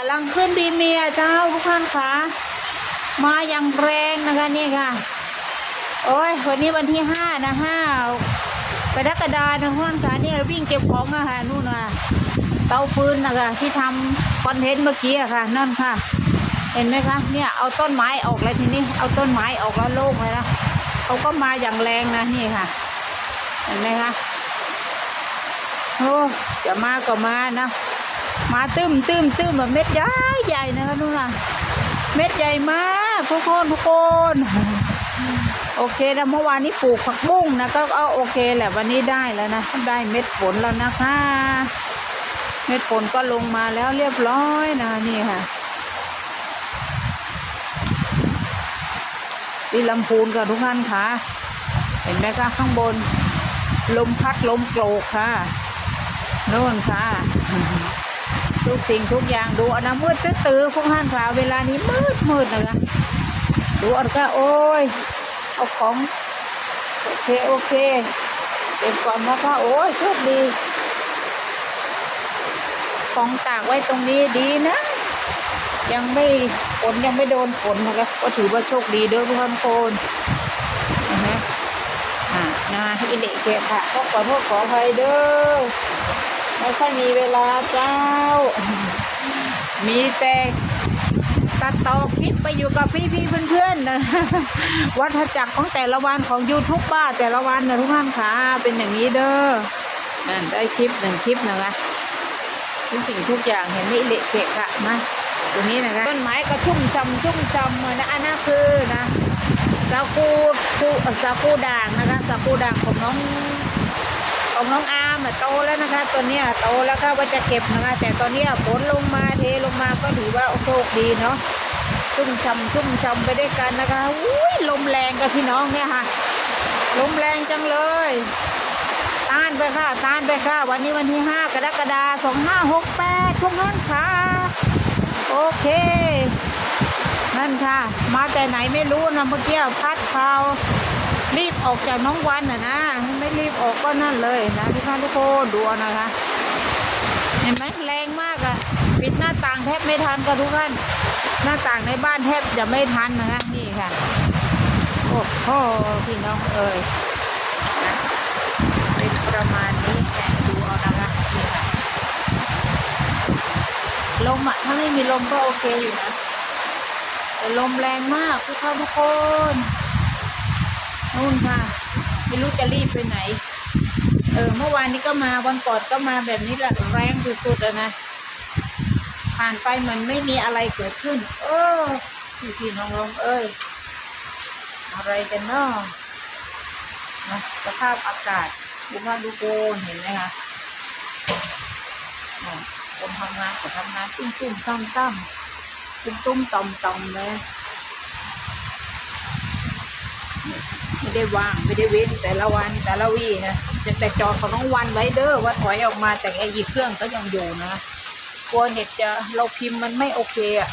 กำลังขึ้นดีเมียเจ้าทุกท่านคะมาอย่างแรงนะคะนี่ค่ะ โอ้ยวันนี้วันที่ห้านะห้ากรกฎานะทุกท่านคะนี่วิ่งเก็บของอะค่ะนู่นน่ะเตาฟืนนะคะที่ทำคอนเทนต์เมื่อกี้อะค่ะ นั่นค่ะ เห็นไหมคะเนี่ยเอาต้นไม้ออกเลยทีนี้เอาต้นไม้ออกแล้วโล่งเลยนะเขาก็มาอย่างแรงนะนี่ค่ะ เห็นไหมคะโอ้จะมาก็มานะ มาตึมตึมตึมแบบเม็ดใหญ่ใหญ่นะคะนู่นน่ะ เม็ดใหญ่มากทุกคนทุกคนโอเคนะเมื่อวานนี้ปลูกผักบุ้งนะก็เอาโอเคแหละวันนี้ได้แล้วนะได้เม็ดฝนแล้วนะคะ เม็ดฝนก็ลงมาแล้วเรียบร้อยนะนี่ค่ะที่ลำพูนกับทุกท่านค่ะ เห็นไหมคะข้างบน ลมพัดลมโกรกค่ะโน่นค่ะ ทุกสิ่งทุกอย่างดูอันนะมืดตื้อๆพวกท่านค่ะเวลานี้มืดมืดนะคะดูอันก็โอ้ยเอาของโอเคโอเคเก็บก่อนนะคะโอ้ยโชคดี ของตากไว้ตรงนี้ดีนะ ยังไม่ฝนยังไม่โดนฝนนะคะก็ถือว่าโชคดีเด้อทุกท่านคนนะฮะอ่านะอินเด็กเกะค่ะก็ขอโทษขออภัยเด้อ ไม่ค่อยมีเวลาเจ้า มีแต่ตัดต่อคลิปไปอยู่กับพี่พี่ๆเพื่อนๆนะวัฏจักรของแต่ละวันของยูทูบบ้าแต่ละวันนะทุกท่านค่ะเป็นอย่างนี้เด้อนั่นได้คลิปหนึ่งคลิปนะคะทุกสิ่งทุกอย่างเห็นไหมเละเกะค่ะมาตรงนี้นะคะต้นไม้ก็ชุ่มชำชุ่มชำเลยนะอันนั้นคือนะสาคูคูสาคูด่างนะคะสาคูด่างของน้องของน้องอา โตแล้วนะคะตัวเนี้ยโตแล้วค่ะว่าจะเก็บนะคะแต่ตอนนี้ฝนลงมาเทลงมาก็ถือว่าโชคดีเนาะชุ่มช่ำชุ่มช่ำไปด้วยกันนะคะอุ้ยลมแรงกับพี่น้องเนี่ยค่ะลมแรงจังเลยต้านไปค่ะต้านไปค่ะ วันนี้วันที่ห้ากรกฎาสองห้าหกแปดทุกท่านค่ะ โอเค นั่นค่ะ มาแต่ไหนไม่รู้นะเมื่อกี้พัดเขา รีบออกจากน้องวันน่ะนะ ไม่รีบออกก็นั่นเลยนะทุกท่านทุกคนดูนะคะ เห็นไหมแรงมากอะปิดหน้าต่างแทบไม่ทันกับทุกท่านหน้าต่างในบ้านแทบจะไม่ทันนะคะนี่ค่ะโอ้โหพี่น้องเอ่ยเป็นประมาณนี้แกดูเอานะคะนี่ค่ะลมอะถ้าไม่มีลมก็โอเคอยู่นะแต่ลมแรงมากทุกท่านทุกคน นู่นค่ะไม่รู้จะรีบไปไหน เออเมื่อวานนี้ก็มาวันก่อนก็มาแบบนี้แหละแรงสุดๆอะนะ ผ่านไปมันไม่มีอะไรเกิดขึ้น เออพี่พี่น้องๆเอ้ยอะไรกันเนาะนะสภาพอากาศดูว่าดูโกนเห็นไหมคะอะคนทำงานก็ทำงานตุ้มตุ้มๆตั้มตั้มๆตุ้มตุ้มๆต่อมต่อมๆเลย ไม่ได้ว่างไม่ได้เว้นแต่ละวันแต่ละวีนะจะแต่จอเขาต้องวันไว้เด้อว่าถอยออกมาแต่ไอ้ยีเครื่องก็ยังอยู่นะกลัวเน็ตจะเราพิมพ์มันไม่โอเคอะ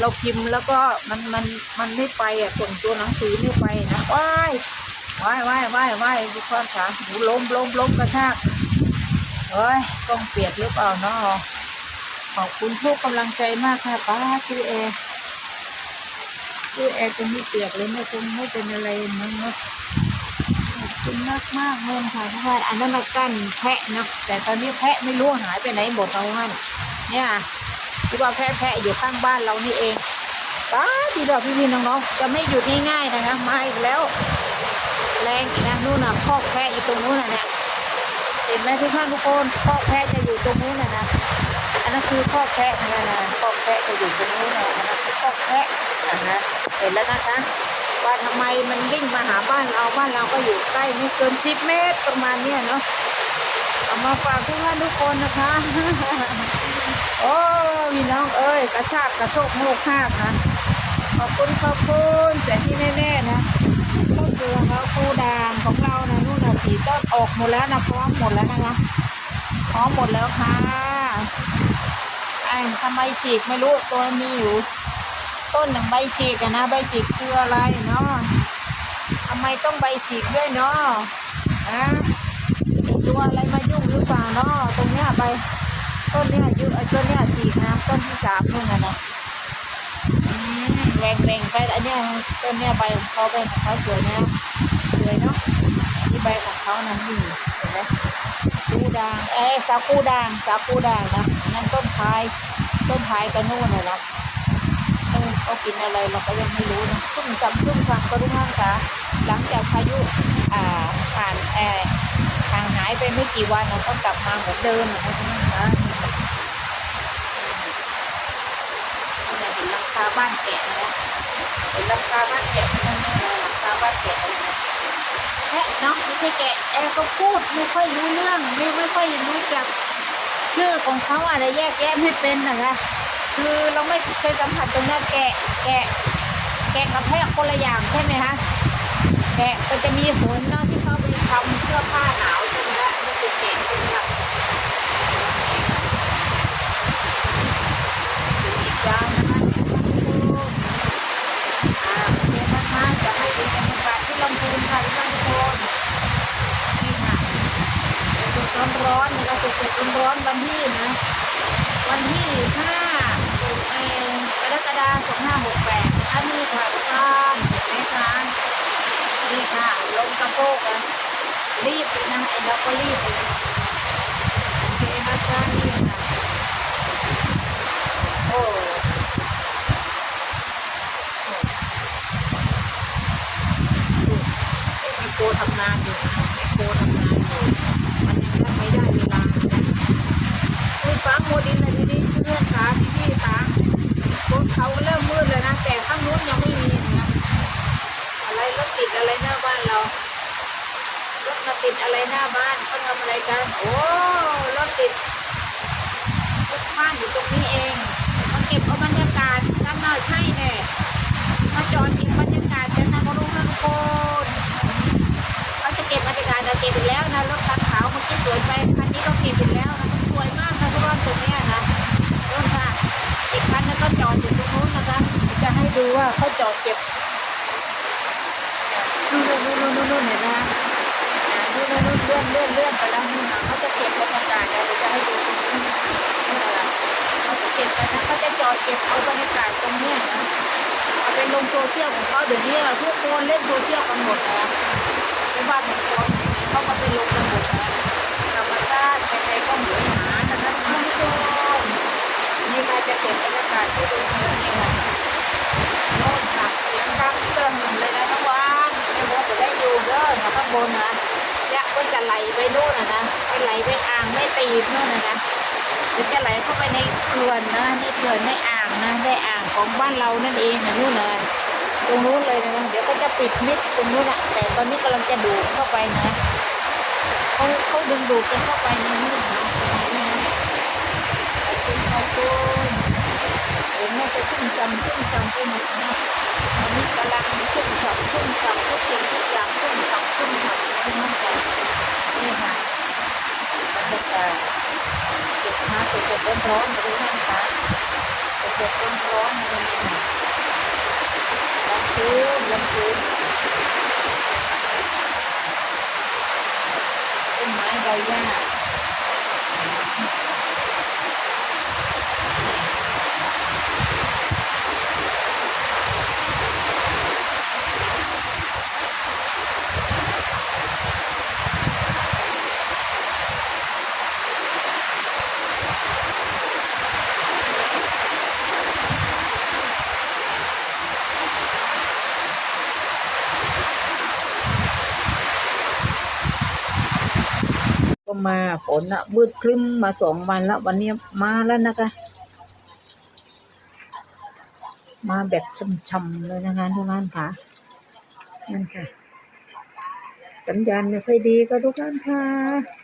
เราพิมพ์แล้วก็มันมันมันไม่ไปอะส่งตัวหนังสือไม่ไปนะว้ายว้ายว้ายว้ายว้ายทุคนค่ะหนูล้มล้มล้มกระชากเฮ้ยต้องเปียกหรือเปล่าเนาะขอบคุณทุกกำลังใจมากค่ะป้าชื่อเอ ด้วยแอร์จะไม่เปียกเลยไม่คงไม่เป็นอะไรมั้งเนาะขอบคุณมากมากๆเลยค่ะทุกท่านอันนั้นเรากั้นแพะนะแต่ตอนนี้แพะไม่รู้หายไปไหนหมดเราท่านเนี่ยที่ว่าแพะแพะอยู่ข้างบ้านเรานี่เองป้าดีดอกพี่พี่น้องๆจะไม่หยุดง่ายๆนะคะมาอีกแล้ว แรงอีกนะนู่นน่ะคอกแพะอยู่ตรงนู้นน่ะเนี่ยเห็นไหมทุกท่านทุกคนคอกแพะจะอยู่ตรงนู้นน่ะนะอันนั้นคือคอกแพะนะนะคอก แพะจะอยู่ตรงนู้นนะอันนั้นคือคอกแพะนะฮะเห็นแล้วนะคะ ว่าทำไมมันวิ่งมาหาบ้านเราบ้านเราก็อยู่ใกล้ไม่เกินสิบเมตรประมาณเนี้ยเนาะเอามาฝากทุกท่านทุกคนนะคะ โอ้พี่น้องเอ้ยกระชากกระโชกโมกหากนะขอบคุณขอบคุณแต่ที่แน่ๆนะต้นเกลือเขาคูด่างของเรานะนู่นนะสีต้นออกหมดแล้วนะพร้อมหมดแล้วนะคะพร้อมหมดแล้วค่ะ ทำไมฉีกไม่รู้ตัวมีอยู่ ต้นหนึ่งใบฉีกอะนะ ใบฉีกคืออะไรเนาะทำไมต้องใบฉีกด้วยเนาะนะตัวอะไรมายุ่งหรือเปล่าเนาะตรงเนี้ยใบต้นเนี้ยอายุไอ้ต้นเนี้ยจีกน้ำต้นที่สามนู่นน่ะนะแหวงแหวงไปอันเนี้ยต้นเนี้ยใบของเขาใบของเขาสวยนะสวยเนาะนี่ใบของเขานะนี่เห็นไหม ด่างเอ้สาคูด่างสาคูด่างนะนั่นต้นพายต้นพายกันนู่นน่ะนะเออเขากินอะไรเราก็ยังไม่รู้นะชุ่มจำชุ่มฟังก็ทุกท่านคะหลังจากพายุอ่าผ่านแอร์ห่างหายไปไม่กี่วันเราต้องกลับมาเหมือนเดิมนะทุกท่านคะเนี่ยเห็นหลังคาบ้านแกะนะเห็นลังคาบ้านแกะนั่นนะหลังคาบ้านแกะ แพะเนาะไม่ใช่แกะแอร์ก็พูดไม่ค่อยรู้เรื่องไม่ไม่ค่อยรู้จักชื่อของเขาอะไรแยกแยะไม่เป็นนะคะคือเราไม่เคยสัมผัสตรงนี้แกะแกะ แกะกับแพะคนละอย่างใช่ไหมคะแกะก็จะมีขนเนาะที่เขาไปทำเสื้อผ้าหนาวใช่ไหมคะนี่คือแกะใช่ไหมคะอีกอย่างนะคะอ่าโอเคนะคะจะให้ดูบรรยากาศที่ลำพูนค่ะทุกท่านทุกคนนี่ค่ะสดๆร้อนๆนะคะ สดๆร้อนๆวันที่นะ วันที่ห้าเอกรกฎาคมห้าหกแปดนะคะนี่ค่ะทุกท่านเห็นไหมคะนี่ค่ะลงกระโปงอะรีบเลยนะไอ้เราก็รีบเโอเคนะคะนี่ค่ะโอ้ไอ้โกทำงานอยู่นะไอ้โกทำงานอยู่มันยังไม่ได้เวลานะ คือฟ้าโมดินเลยทีนี้เพื่อนขาพี่พี่ขา นเขาก็เริ่มมืดแล้วนะ แต่ข้างนู้นยังไม่มีนะอะไรรถติดอะไรหน้าบ้านเรา รถมาติดอะไรหน้าบ้านเขาทำอะไรกัน โอ้รถติดรถบ้านอยู่ตรงนี้เองมาเก็บเอาบรรยากาศน้ำหน้าใช่แน่มาจอดเก็บบรรยากาศกันนะมารู้นะทุกคนเขาจะเก็บบรรยากาศเราเก็บอีกแล้วนะรถคันขาวเมื่อกี้สวยไปคันนี้ก็เก็บอีกแล้วนะมันสวยมากนะทุกคนตรงเนี้ยนะนู่นค่ะอีกคันานอยู่ตรงโน้นนะคะ จะให้ดูว่าเขาจอดเก็บนู่นนู่นนู่นนู่นเห็นไหมคะนู่นนู่นนู่นเลื่อนเลื่อนเลื่อนไปแล้วนี่นะเขาจะเก็บบรรยากาศแล้วเดี๋ยวจะให้ดูตรงนี้นะเขาจะเก็บกันนะเขาจะจอดเก็บเอาบรรยากาศตรงนี้นะเอาไปลงโซเชียลของเขาเดี๋ยวนี้ทุกคนเล่นโซเชียลกันหมดนะไม่ว่าเป็นคนเขาก็ไปลงกันหมดนะธรรมชาติใครๆก็เหมือนหมานะคะทุกคน จะเก็บบรรยากาศที่ดูเนื้อนี่ค่ะโน่นค่ะเสียงดังเติมเลยนะทั้งวันไม่รู้จะได้อยู่เด้อนะข้างบนนะยะก็จะไหลไปนู่นนะนะไปไหลไปอ่างไม่ตีนนู่นนะนะเดี๋ยวจะไหลเข้าไปในเขื่อนนะนี่เขื่อนในอ่างนะในอ่างของบ้านเรานั่นเองนะนู่นเลยตรงนู้นเลยนะเดี๋ยวก็จะปิดมิดตรงนู้นอะแต่ตอนนี้กำลังจะดูดเข้าไปนะเขาเขาดึงดูดกันเข้าไปในนี่นะตรงนี้นะ คุณขอบคุณเห็นไหมจะขึ้นจำขึ้นจำไปหมดนะตอนนี้กำลังขึ้นจำขึ้นจำทุกสิ่งทุกอย่างขึ้นจำขึ้นจำไม่มั่นใจนี่ค่ะบรรยากาศเก็บมาสดๆร้อนๆไปด้วยนะคะสดๆร้อนๆมาเลยนะลำพูนลำพูนต้นไม้ใบหญ้า มาฝนอะมืดครึ้มมาสองวันแล้ววันนี้มาแล้วนะคะ มาแบบช่ำๆเลยนะคะทุกท่านค่ะนั่นค่ะ สัญญาณไม่ค่อยดีก็ทุกท่านค่ะ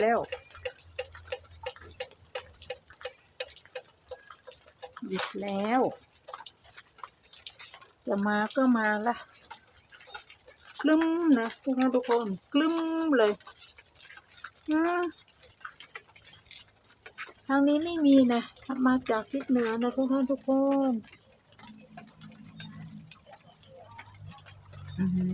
แล้ว หยุดแล้ว จะมาก็มาละกลึ้มนะทุกท่านทุกคนกลึ้มเลยทางนี้ไม่มีนะ มาจากทิศเหนือนะทุกท่านทุกคน อืมท้อ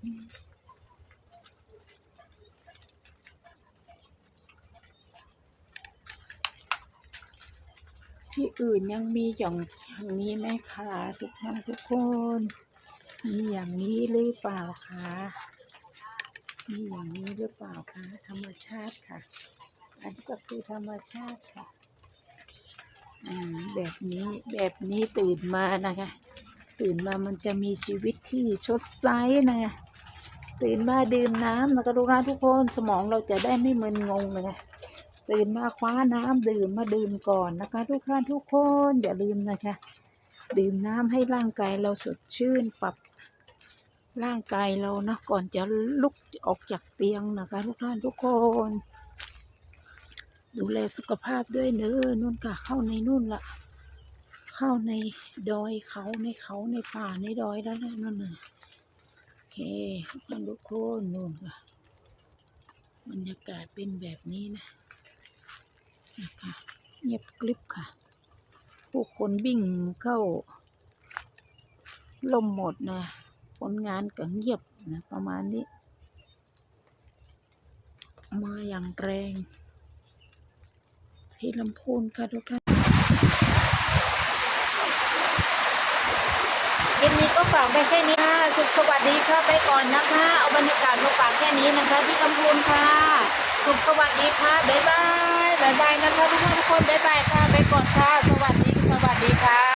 ที่อื่นยังมีอย่างอย่างนี้ไหมคะทุกท่านทุกคน มีอย่างนี้หรือเปล่าคะมีอย่างนี้หรือเปล่าคะธรรมชาติค่ะ อันนี้ก็คือธรรมชาติค่ะอ่าแบบนี้แบบนี้ตื่นมานะคะ ตื่นมามันจะมีชีวิตที่ชดใสนะคะตื่นมาดื่มน้ำนะคะทุกท่านทุกคนสมองเราจะได้ไม่มึนงงเลยนะตื่นมาคว้าน้ำดื่มมาดื่มก่อนนะคะ ทุกท่านทุกคนอย่าลืมนะคะ ดื่มน้ำให้ร่างกายเราสดชื่นปรับร่างกายเรานะก่อนจะลุกออกจากเตียงนะคะ ทุกท่านทุกคน ดูแลสุขภาพด้วยเนอะนู่นค่ะเข้าในนู่นละ เข้าในดอยเขาในเขาในป่าในดอยแล้วนะนั่นน่ะโอเคทุกท่านทุกคนนู่นค่ะบรรยากาศเป็นแบบนี้นะนะคะเงียบกริบค่ะ ผู้คนวิ่งเข้าลมหมดนะคนงานก็เงียบนะประมาณนี้ มาอย่างแรง ที่ลำพูนค่ะทุกท่านคลิปนี้ก็ ฝากไปแค่นี้ค่ะสุขสวัสดีค่ะไปก่อนนะคะ เอาบรรยากาศมาฝากแค่นี้นะคะที่กำพูนค่ะ สุขสวัสดีค่ะบ๊ายบายบ๊ายบายนะคะทุกท่านทุกคนบ๊ายบายค่ะไปก่อนค่ะ สวัสดีสวัสดีค่ะ